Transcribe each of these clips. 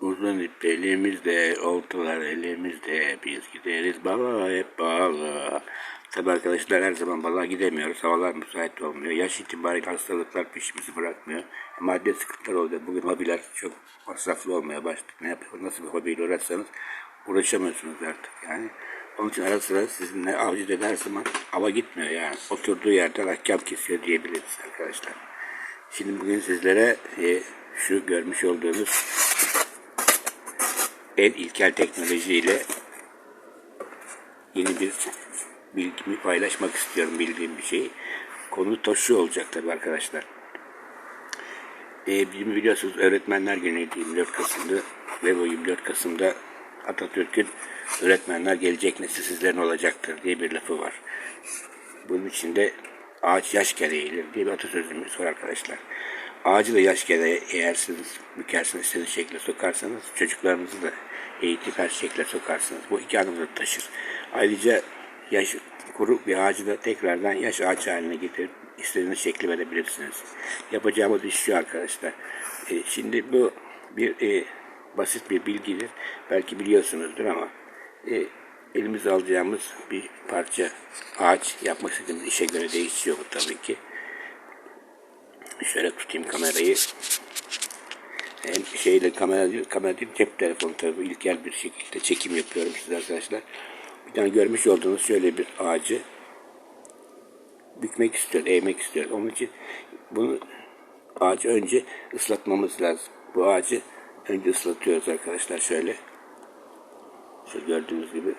Uzun ip elimizde, oltalar elimizde, biz gideriz balığa hep balığa. Tabi arkadaşlar her zaman balığa gidemiyoruz, havalar müsait olmuyor. Yaş itibariyle hastalıklar peşimizi bırakmıyor. Maddi sıkıntılar oluyor. Bugün hobiler çok masraflı olmaya başladı. Ne yapıyor, nasıl bir hobiyle uğraşsanız uğraşamıyorsunuz artık yani. Onun için ara sıra sizinle avcı her zaman ava gitmiyor yani. Oturduğu yerden ahkam kesiyor diyebiliriz arkadaşlar. Şimdi bugün sizlere e, şu görmüş olduğunuz en ilkel teknolojiyle yeni bir bilgimi paylaşmak istiyorum bildiğim bir şey. Konu taşı olacak tabii arkadaşlar. E, bizim biliyorsunuz Öğretmenler Günü'ydü 24 Kasım'da ve bu 24 Kasım'da Atatürk'ün öğretmenler gelecek nesil sizlerin olacaktır diye bir lafı var. Bunun içinde ağaç yaş gereğidir diye bir atasözümüz var arkadaşlar. Ağacı da yaş gereği eğer siz bükersiniz, istediğiniz şekilde sokarsanız çocuklarınızı da eğitip her şekilde sokarsınız. Bu iki anlamda da taşır. Ayrıca yaş kuru bir ağacı da tekrardan yaş ağaç haline getirip istediğiniz şekli verebilirsiniz. Yapacağımız iş şu arkadaşlar. E, şimdi bu bir e, basit bir bilgidir. Belki biliyorsunuzdur ama e, elimize alacağımız bir parça ağaç yapmak istediğimiz işe göre değişiyor bu tabii ki. Şöyle tutayım kamerayı. Hem şeyle kamera değil, kamera değil cep telefonu tabii ilkel bir şekilde çekim yapıyorum size arkadaşlar. Bir tane görmüş olduğunuz şöyle bir ağacı bükmek istiyor, eğmek istiyor. Onun için bunu ağacı önce ıslatmamız lazım. Bu ağacı önce ıslatıyoruz arkadaşlar şöyle. Şöyle gördüğünüz gibi.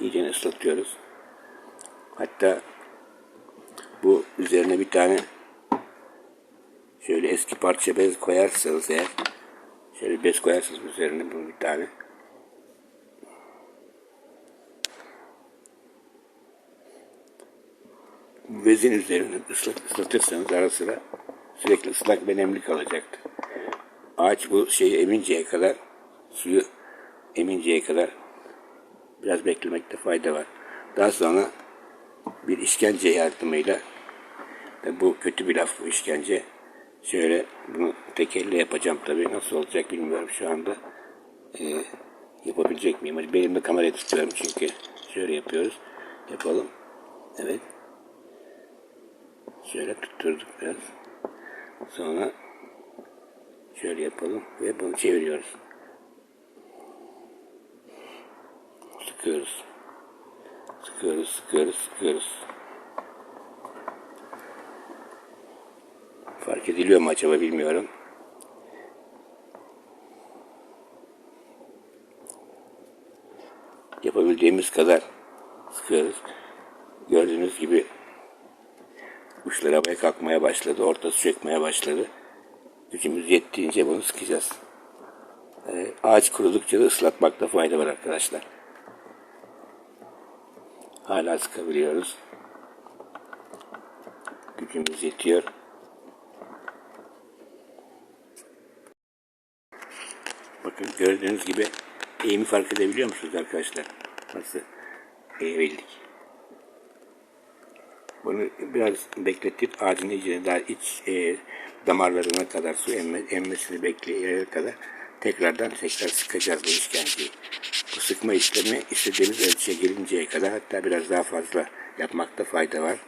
İyice ıslatıyoruz. Hatta bu üzerine bir tane şöyle eski parça bez koyarsanız eğer şöyle bez koyarsanız üzerine bunu bir tane bu bezin üzerine ıslat, ıslatırsanız ara sıra sürekli ıslak ve nemli kalacaktır. Ağaç bu şeyi eminceye kadar suyu eminceye kadar biraz beklemekte fayda var. Daha sonra bir işkence yardımıyla bu kötü bir laf bu işkence. Şöyle bunu tek elle yapacağım tabii. Nasıl olacak bilmiyorum şu anda. Ee, yapabilecek miyim? Hadi Benim de kamerayı tutuyorum çünkü. Şöyle yapıyoruz. Yapalım. Evet. Şöyle tutturduk biraz. Sonra şöyle yapalım ve bunu çeviriyoruz. Sıkıyoruz. Sıkıyoruz, sıkıyoruz, sıkıyoruz. Fark ediliyor mu acaba bilmiyorum. Yapabildiğimiz kadar sıkıyoruz. Gördüğünüz gibi uçlar havaya kalkmaya başladı. Ortası çökmeye başladı. Gücümüz yettiğince bunu sıkacağız. Ee, ağaç kurudukça da ıslatmakta fayda var arkadaşlar. Hala sıkabiliyoruz. Gücümüz yetiyor. Bakın gördüğünüz gibi eğimi fark edebiliyor musunuz arkadaşlar? Nasıl eğildik? Bunu biraz bekletip ağacın içine daha iç e, damarlarına kadar su emme, emmesini bekleyene kadar tekrardan tekrar sıkacağız bu işkenceyi. Bu sıkma işlemi istediğimiz ölçüye gelinceye kadar hatta biraz daha fazla yapmakta fayda var.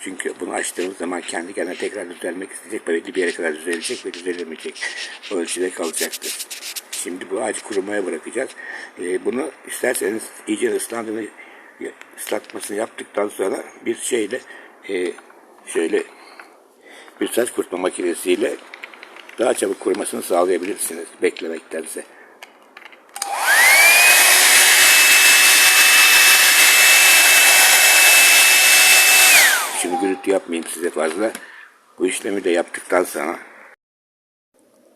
Çünkü bunu açtığımız zaman kendi kendine tekrar düzelmek isteyecek belli bir yere kadar düzelecek ve düzelemeyecek. Ölçüde kalacaktır. Şimdi bu ağacı kurumaya bırakacağız. Ee, bunu isterseniz iyice ıslandığını ıslatmasını yaptıktan sonra bir şeyle e, şöyle bir saç kurutma makinesiyle daha çabuk kurumasını sağlayabilirsiniz beklemektense. Şimdi gürültü yapmayayım size fazla. Bu işlemi de yaptıktan sonra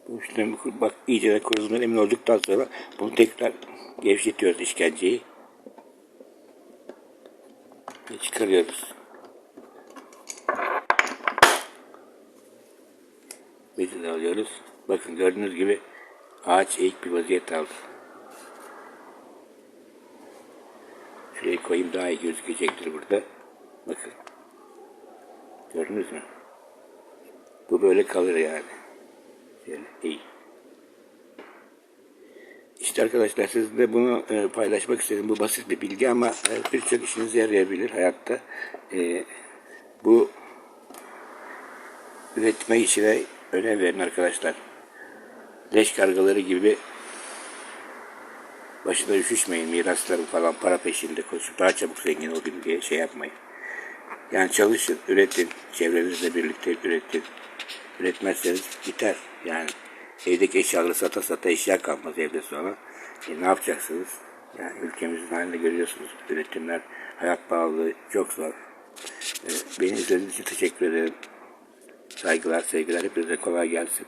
bu kur- bak iyice de kuruduğundan emin olduktan sonra bunu tekrar gevşetiyoruz işkenceyi. Ve çıkarıyoruz. Bezi de alıyoruz. Bakın gördüğünüz gibi ağaç eğik bir vaziyet aldı. Şuraya koyayım daha iyi gözükecektir burada. Bakın. Gördünüz mü? Bu böyle kalır yani. Şöyle iyi. İşte arkadaşlar sizinle bunu e, paylaşmak istedim. Bu basit bir bilgi ama e, birçok işinize yarayabilir hayatta. E, bu üretme işine önem verin arkadaşlar. Leş kargaları gibi başına üşüşmeyin. Mirasları falan para peşinde koşup daha çabuk zengin olayım diye şey yapmayın. Yani çalışın, üretin. Çevrenizle birlikte üretin. Üretmezseniz biter. Yani evdeki eşyaları sata sata eşya kalmaz evde sonra. E, ne yapacaksınız? Yani ülkemizin halinde görüyorsunuz. Üretimler, hayat pahalılığı çok zor. E, beni izlediğiniz için teşekkür ederim. Saygılar, sevgiler. Hepinize kolay gelsin.